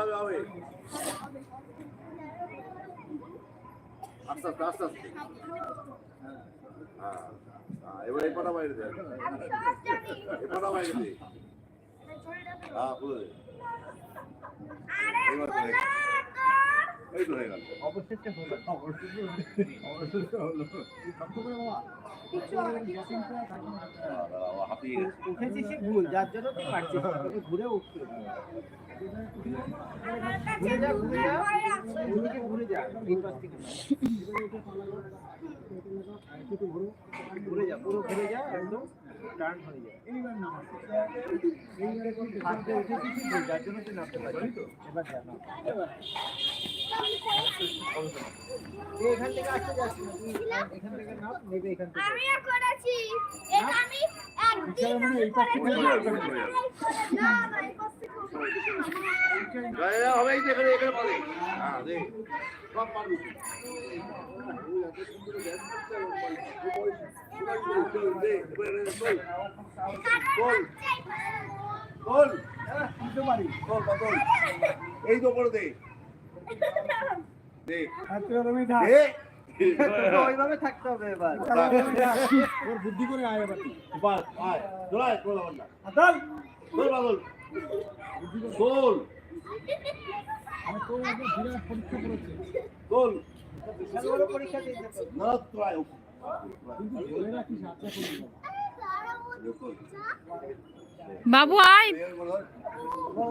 হবে। আস্তে আস্তে আস্তে আস্তে। হ্যাঁ হ্যাঁ, এবার এই পাটা বাইরে দে। এই পাটা বাইরে দে। হ্যাঁ খুলে দে। উঠেছি সে যার জন্য ঘুরে উঠতে ঘুরে যা, ঘুরে ঘুরে যা। ঘুরে যা, পুরো ঘুরে যা, একদম। টার্ন তো? এখানে এখানে পারে হ্যাঁ সব পারবি এই তো করে দে ওইভাবে থাকতে হবে এবার বুদ্ধি করে আয় এবার বাস আয় দোলায় কোলা বান্দা আতাল বল বাদল গোল আমি তো বিরাট পরীক্ষা করেছি গোল না তো আয় বাবু আয় বল